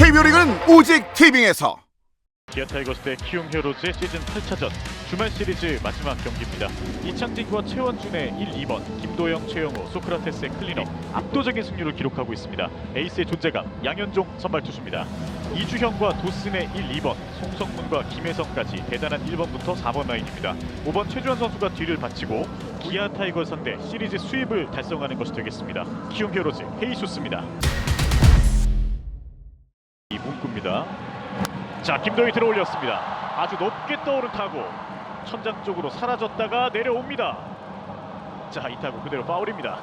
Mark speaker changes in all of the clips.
Speaker 1: KBO 리그는 오직 티빙에서
Speaker 2: 기아 타이거스 대 키움 히어로즈의 시즌 8차전 주말 시리즈 마지막 경기입니다. 이창진과 최원준의 1, 2번, 김도영, 최영호, 소크라테스의 클리너 압도적인 승률을 기록하고 있습니다. 에이스의 존재감 양현종 선발 투수입니다. 이주형과 도슨의 1, 2번, 송성문과 김혜성까지 대단한 1번부터 4번 라인입니다. 5번 최주환 선수가 뒤를 바치고 기아 타이거스 상대 시리즈 수입을 달성하는 것이 되겠습니다. 키움 히어로즈 헤이수스입니다. 이 문구입니다. 자 김도희 들어올렸습니다. 아주 높게 떠오른 타구 천장 쪽으로 사라졌다가 내려옵니다. 자 이 타구 그대로 파울입니다.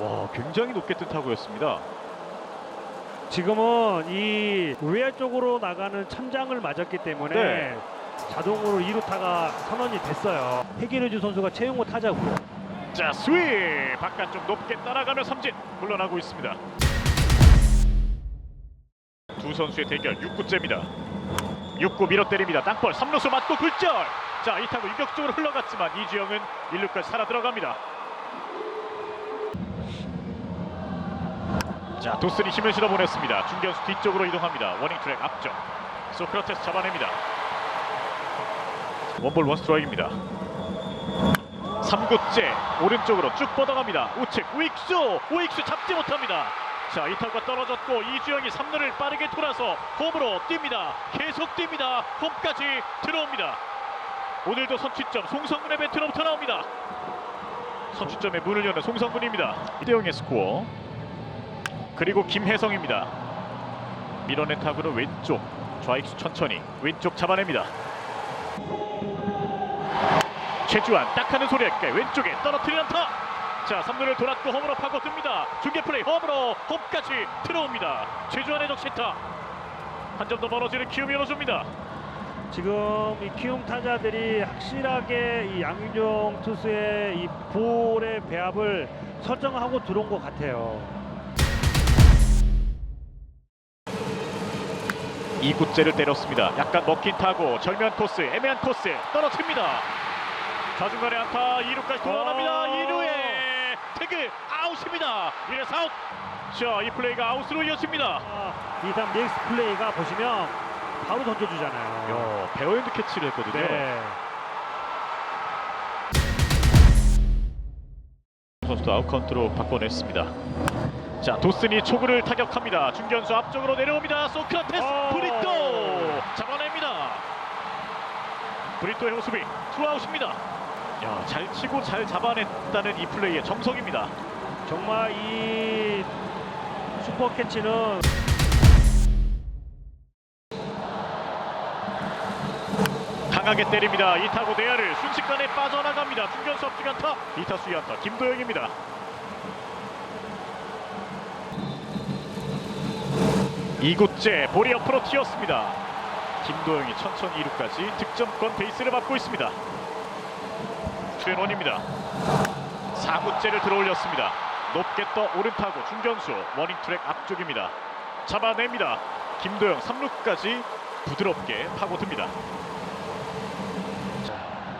Speaker 2: 와 굉장히 높게 뜬 타구였습니다.
Speaker 3: 지금은 이 외야 쪽으로 나가는 천장을 맞았기 때문에
Speaker 2: 네.
Speaker 3: 자동으로 2루타가 선언이 됐어요. 해기르주 선수가 최용호 타자고요.
Speaker 2: 자 스윙 바깥쪽 높게 따라가며 삼진 물러나고 있습니다. 두 선수의 대결 6구째입니다. 6구 밀어 때립니다. 땅볼 3루수 맞고 굴절. 자 이 타구 유격 쪽으로 흘러갔지만 이주영은 1루까지 살아 들어갑니다. 자 도슨이 힘을 실어 보냈습니다. 중견수 뒤쪽으로 이동합니다. 워닝 트랙 앞쪽. 소크라테스 잡아냅니다. 원볼 원스트라이크입니다. 3구째 오른쪽으로 쭉 뻗어갑니다. 우측 우익수 우익수 잡지 못합니다. 자 이타구가 떨어졌고 이주영이 3루를 빠르게 돌아서 홈으로 뜁니다. 계속 뜁니다. 홈까지 들어옵니다. 오늘도 선취점 송성문의 배트로부터 나옵니다. 선취점에 문을 여는 송성문입니다. 이대영의 스코어 그리고 김혜성입니다. 밀어낸 타구는 왼쪽 좌익수 천천히 왼쪽 잡아냅니다. 최주환 딱 하는 소리 할게 왼쪽에 떨어뜨리는 타. 자 3루를 돌았고 홈으로 파고 듭니다. 중계 플레이 홈으로 홈까지 들어옵니다. 최주환의 적시타 한 점 더 벌어지는 키움이 열어줍니다.
Speaker 3: 지금 이 키움 타자들이 확실하게 이 양윤종 투수의 이 볼의 배합을 설정하고 들어온 것 같아요.
Speaker 2: 2구째를 때렸습니다. 약간 먹힌 타고 절묘한 코스, 애매한 코스 떨어집니다. 좌중간에 안타 2루까지 돌아갑니다.
Speaker 3: 어.
Speaker 2: 2루에 태그 아웃입니다. 1에서 아웃. 자, 이 플레이가 아웃으로 이어집니다.
Speaker 3: 아, 이다음 넥스 플레이가 보시면 바로 던져주잖아요.
Speaker 2: 야, 베어핸드 캐치를 했거든요.
Speaker 3: 네.
Speaker 2: 선수도 아웃카운트로 바꿔냈습니다. 자 도슨이 초구를 타격합니다. 중견수 앞쪽으로 내려옵니다. 소크라테스
Speaker 3: 어.
Speaker 2: 브리또 잡아냅니다. 브리또의 호수비 투아웃입니다. 야, 잘 치고 잘 잡아냈다는 이 플레이의 정석입니다.
Speaker 3: 정말 이 슈퍼 캐치는
Speaker 2: 강하게 때립니다. 이 타구 내야를 순식간에 빠져나갑니다. 중견수 앞쪽 안타, 이타수 안타 김도영입니다. 이곳째 볼이 옆으로 튀었습니다. 김도영이 천천히 2루까지 득점권 베이스를 밟고 있습니다. 최원입니다. 4구째를 들어올렸습니다. 높게 떠 오른 타구 중견수 워닝 트랙 앞쪽입니다. 잡아냅니다. 김도영 3루까지 부드럽게 파고듭니다.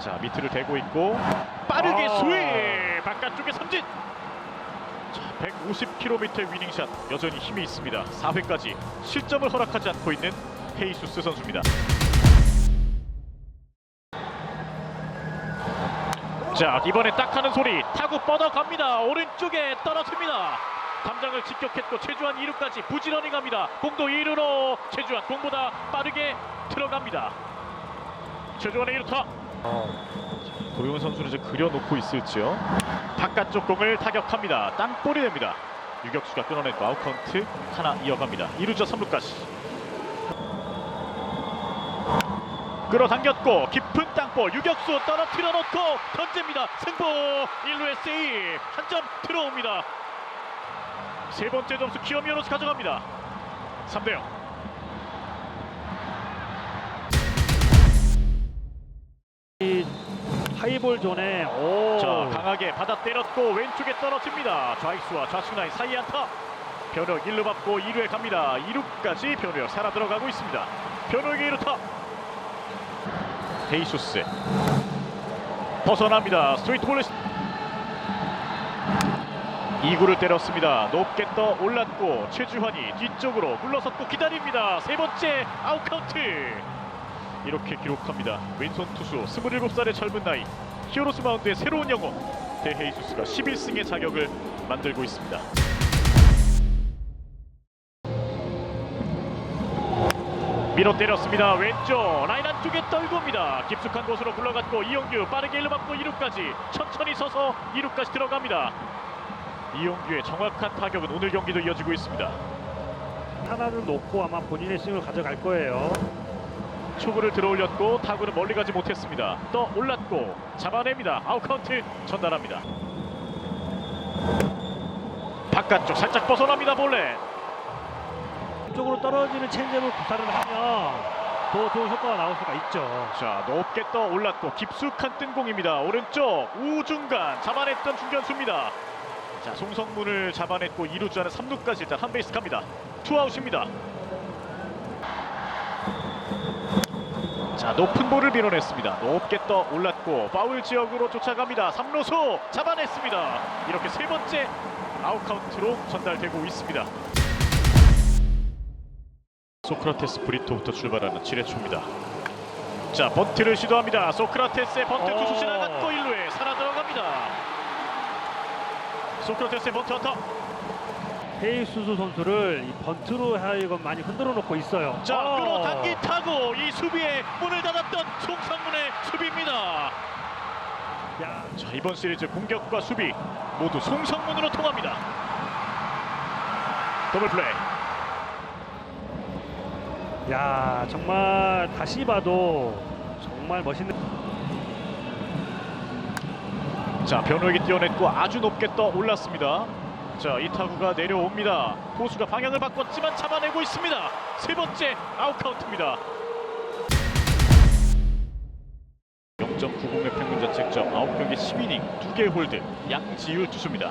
Speaker 2: 자 밑을 대고 있고 빠르게
Speaker 3: 아.
Speaker 2: 스윙 바깥쪽에 삼진 자 150km 위닝샷 여전히 힘이 있습니다 4회까지 실점을 허락하지 않고 있는 헤이수스 선수입니다 자 이번에 딱 하는 소리 타구 뻗어갑니다 오른쪽에 떨어집니다 담장을 직격했고 최주환 2루까지 부지런히 갑니다 공도 2루로 최주환 공보다 빠르게 들어갑니다 최주환의 1루타 도용 선수를 이제 그려놓고 있을지요. 바깥쪽 공을 타격합니다. 땅볼이 됩니다. 유격수가 끊어냈고 아웃카운트 하나 이어갑니다. 2루자 3루까지. 끌어당겼고 깊은 땅볼 유격수 떨어뜨려 놓고 던집니다. 승부 1루의 세이브 한점 들어옵니다. 세 번째 점수 히어로즈 가져갑니다. 3대 0.
Speaker 3: 이 하이볼 존에 오
Speaker 2: 자 강하게 받아 때렸고 왼쪽에 떨어집니다 좌익수와 좌측 라인 사이 안타 변혁 1루 받고 2루에 갑니다 2루까지 변혁 살아 들어가고 있습니다 변혁의 1루타 헤이수스 벗어납니다 스트레이트 볼레 2구를 때렸습니다. 높게 떠 올랐고 최주환이 뒤쪽으로 물러섰고 기다립니다. 세 번째 아웃 카운트. 이렇게 기록합니다. 왼손 투수 27살의 젊은 나이 히어로스 마운드의 새로운 영웅 대헤이수스가 11승의 자격을 만들고 있습니다. 밀어 때렸습니다. 왼쪽 라인 안쪽에 떨굽니다. 깊숙한 곳으로 굴러갔고 이용규 빠르게 일루 맞고 2루까지 천천히 서서 2루까지 들어갑니다. 이용규의 정확한 타격은 오늘 경기도 이어지고 있습니다.
Speaker 3: 하나는 놓고 아마 본인의 스윙을 가져갈 거예요.
Speaker 2: 초구를 들어올렸고 타구는 멀리 가지 못했습니다. 떠 올랐고 잡아냅니다. 아웃 카운트 전달합니다. 바깥쪽 살짝 벗어납니다. 볼넷.
Speaker 3: 쪽으로 떨어지는 체인지업을 구사를 하면 더 좋은 효과가 나올 수가 있죠.
Speaker 2: 자 높게 떠 올랐고 깊숙한 뜬공입니다. 오른쪽 우중간 잡아냈던 중견수입니다. 자 송성문을 잡아냈고 2루 주자는 3루까지 일단 한 베이스 갑니다. 투아웃입니다. 자 높은 볼을 밀어냈습니다. 높게 떠 올랐고 파울 지역으로 쫓아갑니다. 3루수 잡아냈습니다. 이렇게 세 번째 아웃 카운트로 전달되고 있습니다. 소크라테스 브리토부터 출발하는 7회 초입니다. 자 번트를 시도합니다. 소크라테스의 번트
Speaker 3: 오.
Speaker 2: 투수 지나갔고 1루에 살아 들어갑니다. 소크라테스의 번트 안타.
Speaker 3: 헤이수수 선수를 이 번트로 하여금 많이 흔들어 놓고 있어요.
Speaker 2: 자
Speaker 3: 어.
Speaker 2: 끌어당긴 타고 이 수비에 문을 닫았던 송상문의 수비입니다.
Speaker 3: 야,
Speaker 2: 자 이번 시리즈 공격과 수비 모두 송성문으로 통합니다. 더블 플레이.
Speaker 3: 야 정말 다시 봐도 정말 멋있는
Speaker 2: 자 변호에게 뛰어냈고 아주 높게 떠 올랐습니다. 자 이 타구가 내려옵니다. 포수가 방향을 바꿨지만 잡아내고 있습니다. 세 번째 아웃 카운트입니다. 0.90의 평균 자책점 9경기 10이닝 2개 홀드 양지율 투수입니다.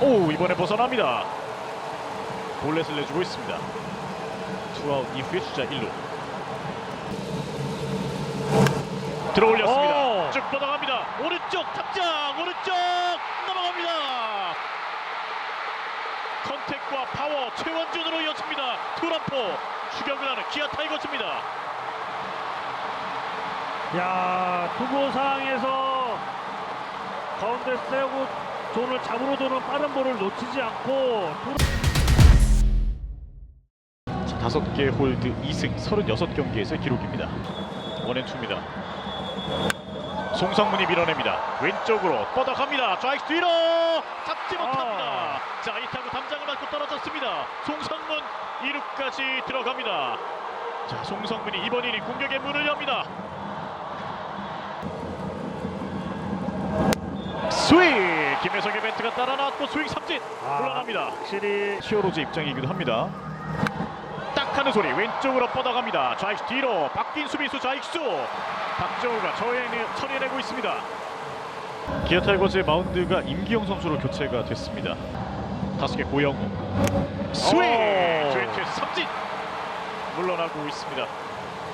Speaker 2: 오 이번에 벗어납니다. 볼넷을 내주고 있습니다. 투아웃 이후에 주자 1루 들어올렸습니다. 쭉 뻗어갑니다. 오른쪽 탑장 오른쪽 넘어갑니다. 컨택과 파워 최원준으로 이어집니다. 투런포 추격을 하는 기아 타이거즈입니다.
Speaker 3: 야 투구 상황에서 가운데 세고 존을 잡으러 도는 빠른 볼을 놓치지 않고
Speaker 2: 투런... 5개 홀드 2승 36경기에서 기록입니다. 원앤투입니다. 송성문이 밀어냅니다. 왼쪽으로 뻗어갑니다. 좌익 뒤로 잡지 아. 못합니다. 아. 자 이타구 담장을 맞고 떨어졌습니다. 송성문 2루까지 들어갑니다. 자 송성문이 이번 이닝 공격의 문을 엽니다. 스윙! 김혜성의 멘트가 따라 나왔고 스윙 삼진
Speaker 3: 아,
Speaker 2: 올라갑니다.
Speaker 3: 확실히
Speaker 2: 시어로즈 입장이기도 합니다. 딱 하는 소리 왼쪽으로 뻗어갑니다. 좌익수 뒤로 바뀐 수비수 좌익수 박정우가 처리해내, 처리해내고 있습니다. 기아 타이거즈의 마운드가 임기영 선수로 교체가 됐습니다. 다섯 개 고영우 스윙
Speaker 3: 오.
Speaker 2: 주엔투에서 삼진 물러나고 있습니다.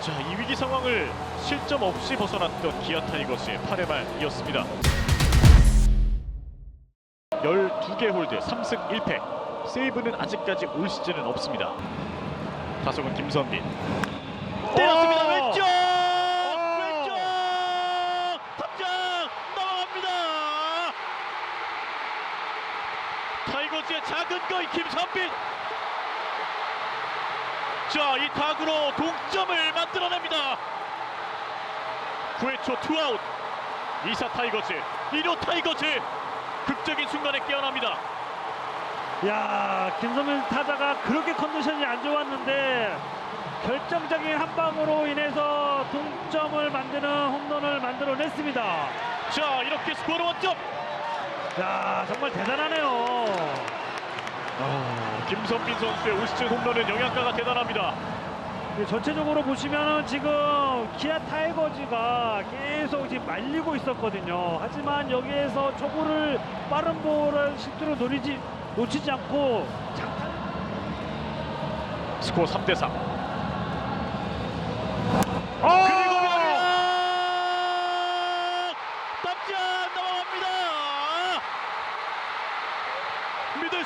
Speaker 2: 자, 이 위기 상황을 실점 없이 벗어났던 기아 타이거즈의 8회 말이었습니다. 12개 홀드 3승 1패 세이브는 아직까지 올 시즌은 없습니다. 타석은 김선빈 때렸습니다.
Speaker 3: 오!
Speaker 2: 왼쪽! 왼쪽! 탑장 넘어갑니다. 타이거즈의 작은 거인 김선빈 자이 타구로 동점을 만들어냅니다. 9회 초 투아웃. 2사 타이거즈 1호 타이거즈. 극적인 순간에 깨어납니다
Speaker 3: 야 김성민 타자가 그렇게 컨디션이 안 좋았는데 결정적인 한 방으로 인해서 동점을 만드는 홈런을 만들어냈습니다.
Speaker 2: 자 이렇게 스코어는 원점
Speaker 3: 야 정말 대단하네요.
Speaker 2: 아, 김선빈 선수의 올 시즌 홈런은 영향가가 대단합니다
Speaker 3: 네, 전체적으로 보시면은 지금 기아 타이거즈가 계속 지금 말리고 있었거든요. 하지만 여기에서 초구를 빠른 볼을 실제로 노리지 놓치지 않고 장타
Speaker 2: 스코어 3대 3
Speaker 3: 어!
Speaker 2: 그리고 탑장 넘어갑니다!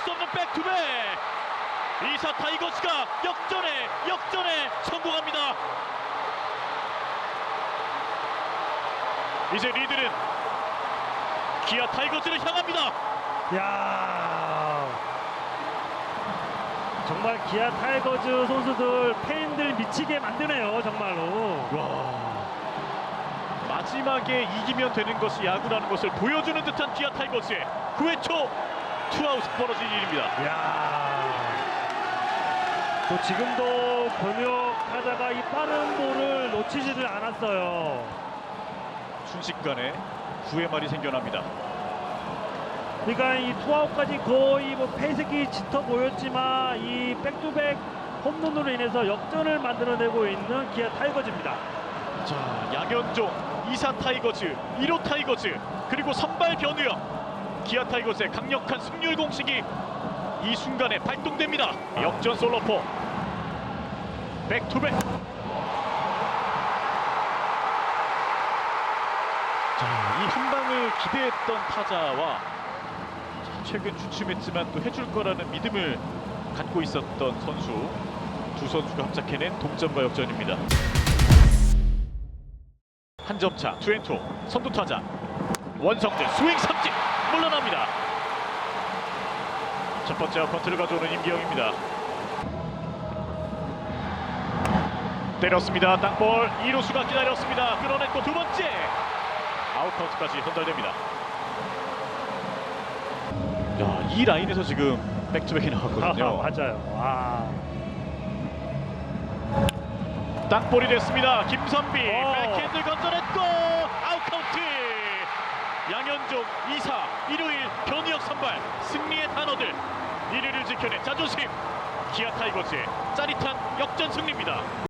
Speaker 2: 방금 백투백! 이사 타이거스가 역전에 역전에 성공합니다. 이제 리드는 기아 타이거즈를 향합니다.
Speaker 3: 야 정말 기아 타이거즈 선수들 팬들 미치게 만드네요 정말로
Speaker 2: 와 마지막에 이기면 되는 것이 야구라는 것을 보여주는 듯한 기아 타이거즈의 9회 초 투아웃 벌어진 일입니다
Speaker 3: 야. 또 지금도 권혁 타자가 이 빠른 볼을 놓치지를 않았어요.
Speaker 2: 순식간에 9회 말이 생겨납니다
Speaker 3: 그러니까 이 투아웃까지 거의 뭐 페이스기 짙어 보였지만 이 백투백 홈런으로 인해서 역전을 만들어내고 있는 기아 타이거즈입니다.
Speaker 2: 자 양현종 2사 타이거즈 1호 타이거즈 그리고 선발 변우영 기아 타이거즈의 강력한 승률 공식이 이 순간에 발동됩니다. 역전 솔로포. 백투백. 자 이 한 방을 기대했던 타자와 자, 최근 주춤했지만 또 해줄 거라는 믿음을 갖고 있었던 선수 두 선수가 합작해낸 동점과 역전입니다 한 점 차, 투앤투, 선두 타자 원성진 스윙 삼진 물러납니다. 첫 번째 아웃카운트를 가져오는 임기영입니다. 때렸습니다. 땅볼 2루수가 기다렸습니다. 끌어냈고 두 번째 아웃 카운트까지 전달됩니다. 야, 이 라인에서 지금 백투백이 나왔거든요.
Speaker 3: 맞아요. 와.
Speaker 2: 땅볼이 됐습니다. 김선비
Speaker 3: 오.
Speaker 2: 백핸드 건져냈고 아웃카운트. 양현종 2사 일요일 변희혁 선발 승리의 단어들 1위를 지켜낸 자존심 기아 타이거즈의 짜릿한 역전 승리입니다.